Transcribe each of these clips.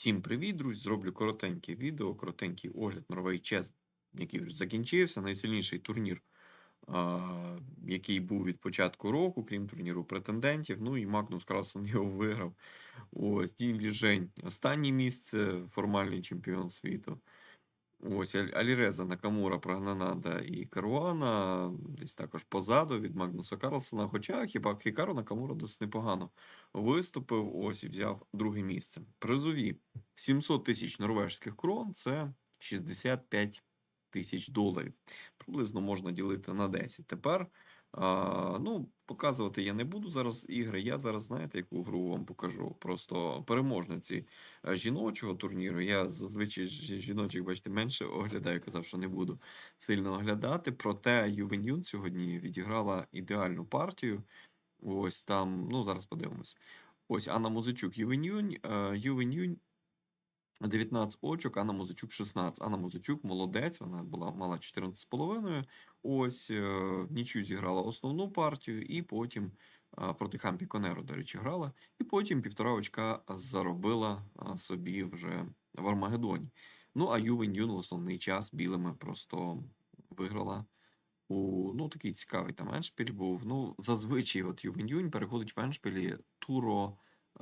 Всім привіт, друзі! Зроблю коротеньке відео, коротенький огляд Норвей Чес, який вже закінчився. Найсильніший турнір, який був від початку року, крім турніру претендентів. Ну і Магнус Красен його виграв. Ось Дін Ліжень. Останнє місце, формальний чемпіон світу. Ось Аліреза, Накамура, Прогнанада і Каруана десь також позаду від Магнуса Карлсона. Хоча хіба Хікару Накамура досить непогано виступив. Ось і взяв друге місце. Призові 700 тисяч норвежських крон це 65 тисяч доларів. Приблизно можна ділити на 10. Тепер а, ну, показувати я не буду зараз ігри. Я зараз, знаєте, яку гру вам покажу. Просто переможниці е, жіночого турніру. Я зазвичай жіночих, бачите, менше оглядаю, казав, що не буду сильно оглядати. Проте Ювен Юн сьогодні відіграла ідеальну партію. Ось там, ну зараз подивимось. Ось Анна Музичук, Ювен Юнь, е, Ювен Юнь 19 очок, Анна Музичук 16. Анна Музичук молодець, вона була мала 14,5. Ось е, нічю зіграла основну партію, і потім е, проти Хампі Конеру, до речі, грала. І потім півтора очка заробила е, собі вже в Армагеддоні. Ну, а Ювен Юн в основний час білими просто виграла у ну, такий цікавий там еншпіль був. Ну, зазвичай от Ювен Юнь переходить в еншпілі туро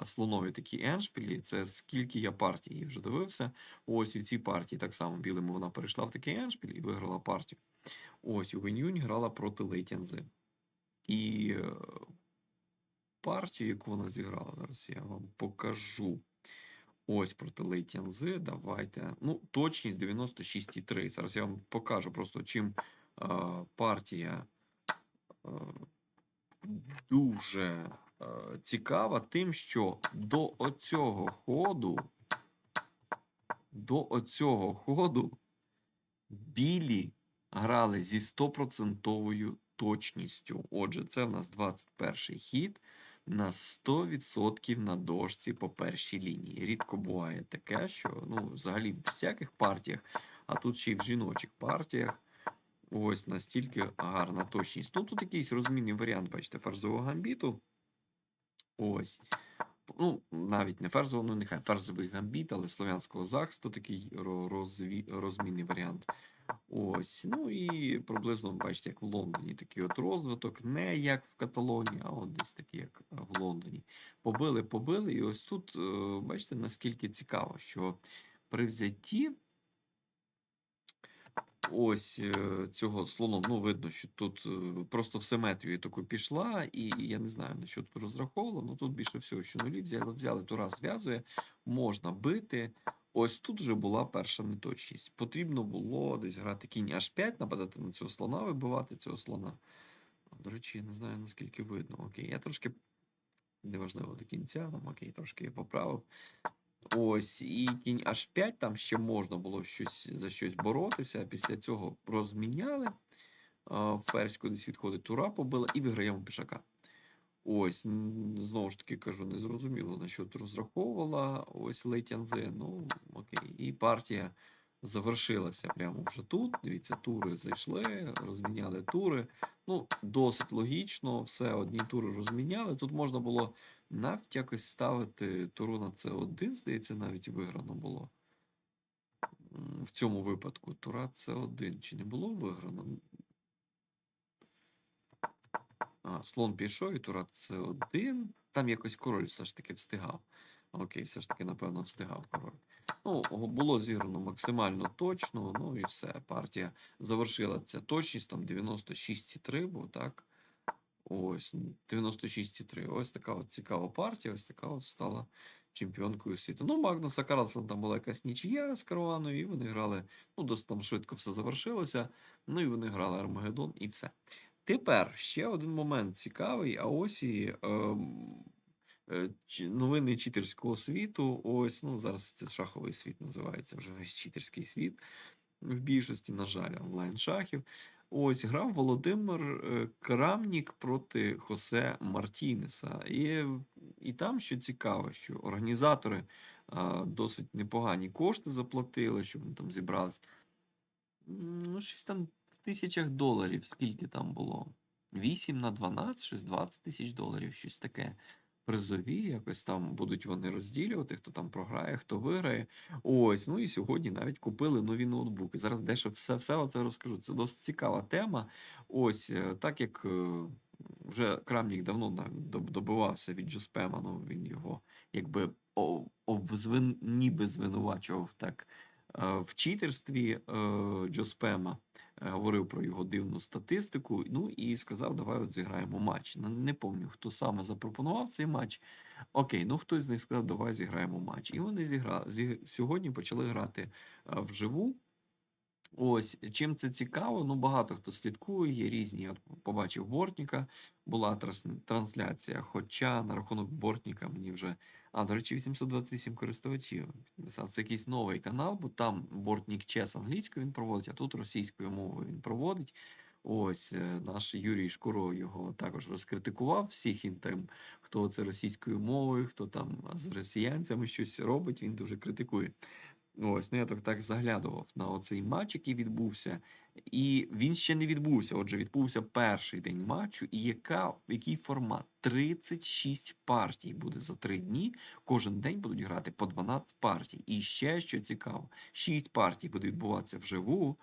слонові такі еншпілі. Це скільки я партій її вже дивився. Ось і в цій партії так само білими вона перейшла в такий еншпіль і виграла партію. Ось Ювен Юнь грала проти Лейтянзи. І е, партію, яку вона зіграла, зараз я вам покажу. Ось проти Лейтянзи. Давайте. Ну, точність 96,3. Зараз я вам покажу просто чим е, партія е, дуже цікава тим, що до оцього ходу, до оцього ходу білі грали зі 100% точністю. Отже, це в нас 21 хід на 100% на дошці по першій лінії. Рідко буває таке, що ну, взагалі в всяких партіях, а тут ще й в жіночих партіях. Ось настільки гарна точність. Ну, тут якийсь розмінний варіант, бачите, ферзового гамбіту. Ось. Ну, навіть не ферзового, ну нехай ферзовий гамбіт, але слов'янського захисту такий розві... розмінний варіант. Ось. Ну і приблизно, бачите, як в Лондоні такий от розвиток, не як в Каталонії, а от десь такий, як в Лондоні. Побили, побили. І ось тут, е, бачите, наскільки цікаво, що при взятті ось е, цього слоном, ну, видно, що тут е, просто в симетрію таку пішла, і я не знаю, на що тут розраховувало, ну тут більше всього, що нулі взяли, взяли, тура зв'язує, можна бити. Ось тут вже була перша неточність. Потрібно було десь грати кінь H5, нападати на цього слона, вибивати цього слона. До речі, я не знаю, наскільки видно. Окей, я трошки неважливо до кінця, там окей, трошки я поправив. Ось, і кінь H5, там ще можна було щось, за щось боротися. Після цього розміняли. Ферзь кудись відходить, тура побила і виграємо пішака. Ось, знову ж таки кажу, не зрозуміло, на що тут розраховувала ось Лейтянзе. Ну, окей. І партія завершилася прямо вже тут. Дивіться, тури зайшли, розміняли тури. Ну, досить логічно, все, одні тури розміняли. Тут можна було навіть якось ставити туру на С1, здається, навіть виграно було. В цьому випадку тура С1 чи не було виграно? А, слон пішов і тура С1. Там якось король все ж таки встигав. Окей, все ж таки, напевно, встигав король. Ну, було зіграно максимально точно, ну і все. Партія завершила ця точність, там 96,3 був, так? Ось, 96,3. Ось така от цікава партія, ось така от стала чемпіонкою світу. Ну, Магнуса Карлсона там була якась нічия з Каруаною, і вони грали, ну, досить там швидко все завершилося. Ну і вони грали Армагеддон і все. Тепер ще один момент цікавий, а ось і ем, е, новини читерського світу. Ось, ну зараз це шаховий світ називається, вже весь читерський світ. В більшості, на жаль, онлайн шахів. Ось грав Володимир е, Крамнік проти Хосе Мартінеса. І, і там що цікаво, що організатори а, досить непогані кошти заплатили, щоб вони там зібрались. Ну, щось там в тисячах доларів, скільки там було? 8 на 12, щось 20 тисяч доларів, щось таке. Призові, якось там будуть вони розділювати, хто там програє, хто виграє. Ось, ну і сьогодні навіть купили нові ноутбуки. Зараз дещо все, все оце розкажу. Це досить цікава тема. Ось, е, так як е, вже Крамнік давно добивався від Джоспема, ну він його якби обзвин, ніби звинувачував так е, в читерстві Джоспема, говорив про його дивну статистику. Ну і сказав, давай от зіграємо матч. Не пам'ятаю, хто саме запропонував цей матч. Окей, ну хтось з них сказав, давай зіграємо матч. І вони зіграли. Сьогодні почали грати е, вживу. Ось чим це цікаво, ну багато хто слідкує, є різні. От побачив Бортніка, була трансляція. Хоча на рахунок Бортніка мені вже. А, до речі, 828 користувачів. Це якийсь новий канал, бо там Бортнік Чес англійською він проводить, а тут російською мовою він проводить. Ось е, наш Юрій Шкуро його також розкритикував всіх він там, хто це російською мовою, хто там з росіянцями щось робить, він дуже критикує. Ось, ну я так, так заглядував на оцей матч, який відбувся, і він ще не відбувся. Отже, відбувся перший день матчу. І яка, який формат? 36 партій буде за три дні. Кожен день будуть грати по 12 партій. І ще що цікаво, 6 партій буде відбуватися вживу.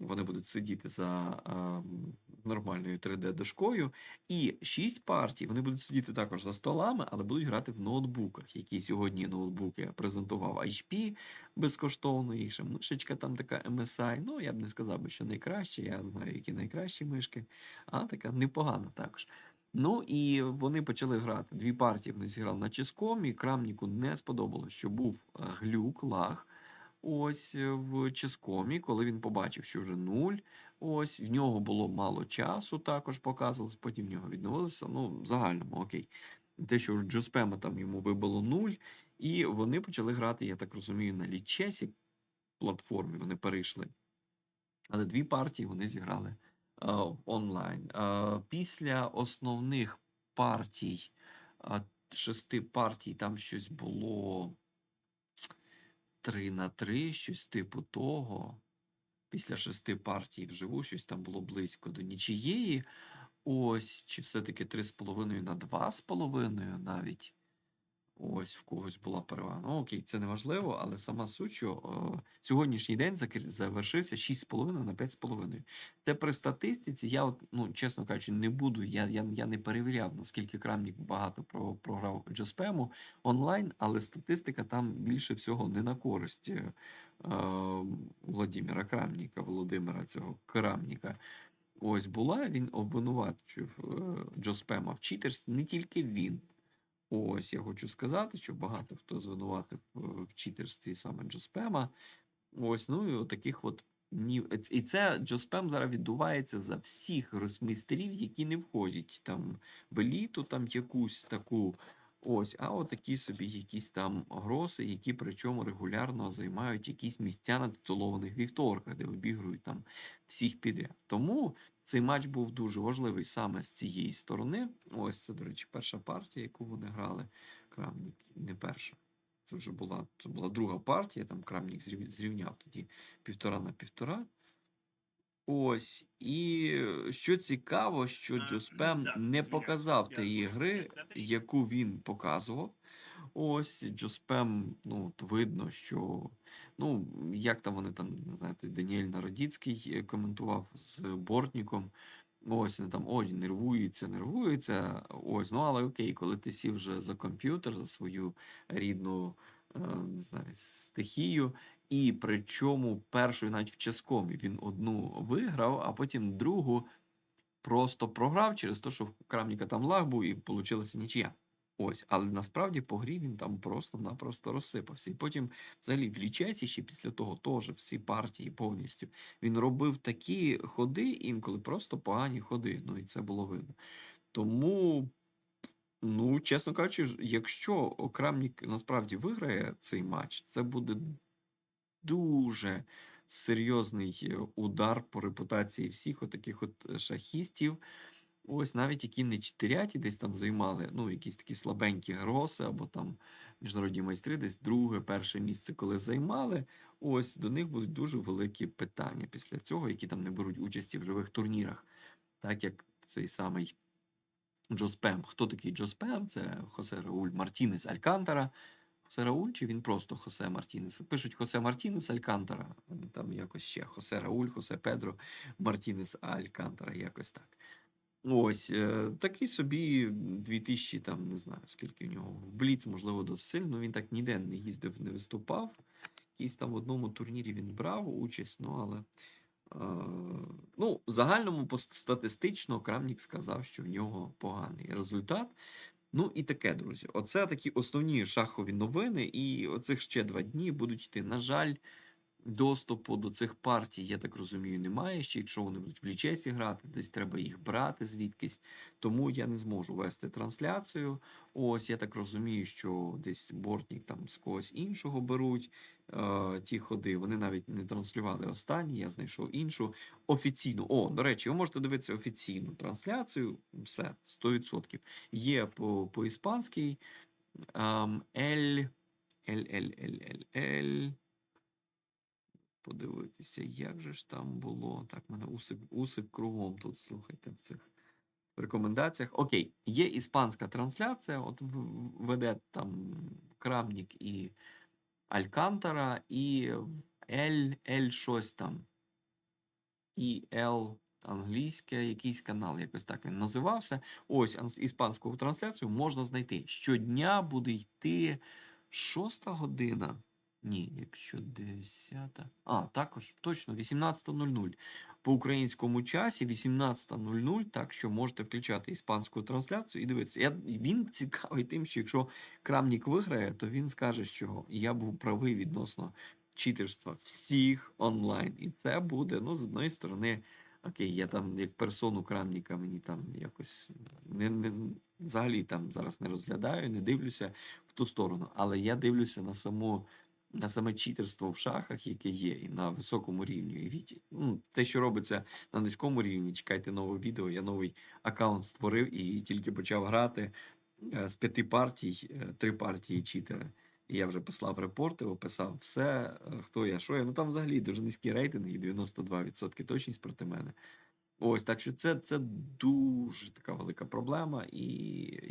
Вони будуть сидіти за ем, нормальною 3D-дошкою. І 6 партій вони будуть сидіти також за столами, але будуть грати в ноутбуках, які сьогодні ноутбуки презентував HP безкоштовно, і ще мишечка там така MSI. Ну, я б не сказав би, що найкраще, я знаю, які найкращі мишки, а така непогана також. Ну і вони почали грати. Дві партії вони зіграли на ческомі. Крамніку не сподобалось, що був е, глюк, лаг. Ось е, в ческомі, коли він побачив, що вже нуль. Ось в нього було мало часу, також показувалось, потім в нього відновилося. Ну, в загальному окей. Те, що Джоспема там йому вибило нуль, і вони почали грати, я так розумію, на лічесі платформі. Вони перейшли. Але дві партії вони зіграли а, онлайн. А, після основних партій, а, шести партій, там щось було 3 на 3, щось типу того. Після шести партій вживу, щось там було близько до нічиєї. Ось, чи все-таки 3,5 на 2,5 навіть. Ось в когось була перевага. Ну, окей, це не важливо, але сама суть, що е, сьогоднішній день завершився 6,5 на 5,5. Це при статистиці. Я, от, ну, чесно кажучи, не буду. Я, я, я не перевіряв, наскільки Крамнік багато про, програв Джоспему онлайн, але статистика там більше всього не на користь е, Владимира Крамніка, Володимира цього Крамніка. Ось була, він обвинувачив е, Джоспема в читерстві, не тільки він. Ось я хочу сказати, що багато хто звинуватив е, в читерстві саме Джоспема. Ось, ну і отаких от ні. І це Джоспем зараз відбувається за всіх гросмейстерів, які не входять там в еліту, там якусь таку. Ось, а от такі собі якісь там гроси, які причому регулярно займають якісь місця на титулованих вівторках, де обігрують там всіх підряд. Тому цей матч був дуже важливий саме з цієї сторони. Ось це, до речі, перша партія, яку вони грали. Крамнік не перша. Це вже була, це була друга партія, там Крамнік зрів- зрівняв тоді півтора на півтора. Ось. І е, що цікаво, що Джоспем не показав тієї гри, яку він показував. Ось Джоспем, ну, от видно, що. Ну, як там вони там, не знаю, той Даніель Народіцький е, коментував з Бортніком. Ось вони там ой, нервується, нервується. Ось, ну але окей, коли ти сів вже за комп'ютер, за свою рідну е, не знаю, стихію, і причому першою навіть в ческомі він одну виграв, а потім другу просто програв через те, що в Крамніка там лаг був і вийшла нічия. Ось, але насправді по грі він там просто-напросто розсипався. І потім, взагалі, в лічеці ще після того теж всі партії повністю він робив такі ходи, інколи просто погані ходи. Ну і це було видно. Тому, ну, чесно кажучи, якщо Крамнік насправді виграє цей матч, це буде дуже серйозний е, удар по репутації всіх отаких от е, шахістів. Ось навіть які не чотиряті десь там займали, ну, якісь такі слабенькі гроси, або там міжнародні майстри, десь друге, перше місце, коли займали. Ось до них будуть дуже великі питання після цього, які там не беруть участі в живих турнірах. Так як цей самий Джо Спем. Хто такий Джо Спем? Це Хосе Рауль Мартінес Алькантара. Рауль чи він просто Хосе Мартінес? Пишуть Хосе Мартінес Алькантара. Там якось ще Хосе Рауль, Хосе Педро Мартінес Алькантара, якось так. Ось е, такий собі 2000, там не знаю, скільки в нього в Бліц, можливо, досить сильно. Він так ніде не їздив, не виступав. Якийсь там в одному турнірі він брав участь, ну але. е, Ну, в загальному статистично Крамнік сказав, що в нього поганий результат. Ну і таке, друзі. Оце такі основні шахові новини, і оцих ще два дні будуть йти. На жаль, доступу до цих партій, я так розумію, немає. Ще якщо вони будуть в лічесі грати, десь треба їх брати звідкись. Тому я не зможу вести трансляцію. Ось я так розумію, що десь бортник там з когось іншого беруть е, ті ходи. Вони навіть не транслювали останні. Я знайшов іншу офіційну. О, до речі, ви можете дивитися офіційну трансляцію. Все 100%. Є по, по іспанській. ем, L, L, L, L, L, L. Подивитися, як же ж там було. Так, мене усик, усик кругом тут, слухайте, в цих рекомендаціях. Окей, є іспанська трансляція, от веде там Крамнік і Алькантара, і L, L щось там. І L англійське, якийсь канал, якось так він називався. Ось іспанську трансляцію можна знайти. Щодня буде йти шоста година. Ні, якщо 10. А, також точно 18.00 по українському часі, 18.00, так що можете включати іспанську трансляцію і дивитися. Я, він цікавий тим, що якщо Крамнік виграє, то він скаже, що я був правий відносно читерства всіх онлайн. І це буде, ну, з одної сторони, окей, я там як персону Крамніка мені там якось не, не, взагалі там зараз не розглядаю, не дивлюся в ту сторону. Але я дивлюся на саму. На саме читерство в шахах, яке є, і на високому рівні. І ну, те, що робиться на низькому рівні, чекайте нове відео. Я новий аккаунт створив і тільки почав грати е, з п'яти партій, е, три партії читера. І я вже послав репорти, описав все, е, хто я, що я. Ну там взагалі дуже низькі рейтинги, і 92% точність проти мене. Ось так що це, це дуже така велика проблема. І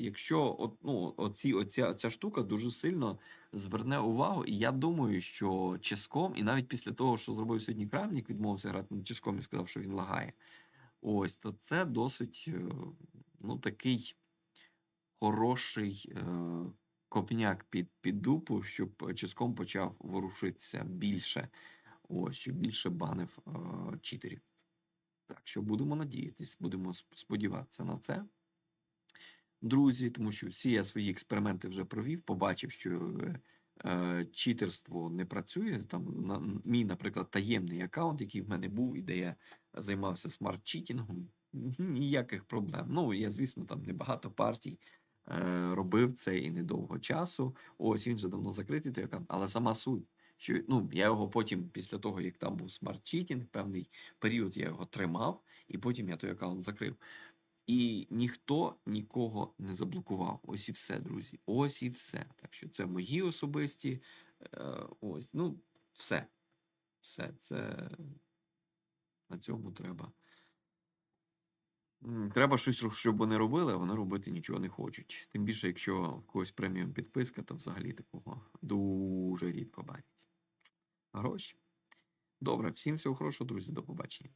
якщо от, ну, оці, оця, оця штука дуже сильно зверне увагу, і я думаю, що Ческом, і навіть після того, що зробив сьогодні Крамнік, відмовився грати на Ческом і сказав, що він лагає. Ось, то це досить е, ну, такий хороший е, копняк під, під дупу, щоб Ческом почав ворушитися більше. Ось, щоб більше банив е, читерів. Так що будемо надіятись, будемо сподіватися на це. Друзі, тому що всі я свої експерименти вже провів, побачив, що е, е, читерство не працює. Там на, мій, наприклад, таємний аккаунт, який в мене був, і де я займався смарт-читінгом, ніяких проблем. Ну, я, звісно, там небагато партій е, робив це і недовго часу. Ось він вже давно закритий той аккаунт, але сама суть. Що ну я його потім, після того як там був смарт-читінг, певний період я його тримав, і потім я той аккаунт закрив. І ніхто нікого не заблокував. Ось і все, друзі. Ось і все. Так що це мої особисті. Е, ось, ну, все. Все. Це на цьому треба. Треба щось, щоб вони робили, а вони робити нічого не хочуть. Тим більше, якщо в когось преміум підписка, то взагалі такого дуже рідко бачить. Гроші. Добре, всім всього хорошого, друзі, до побачення.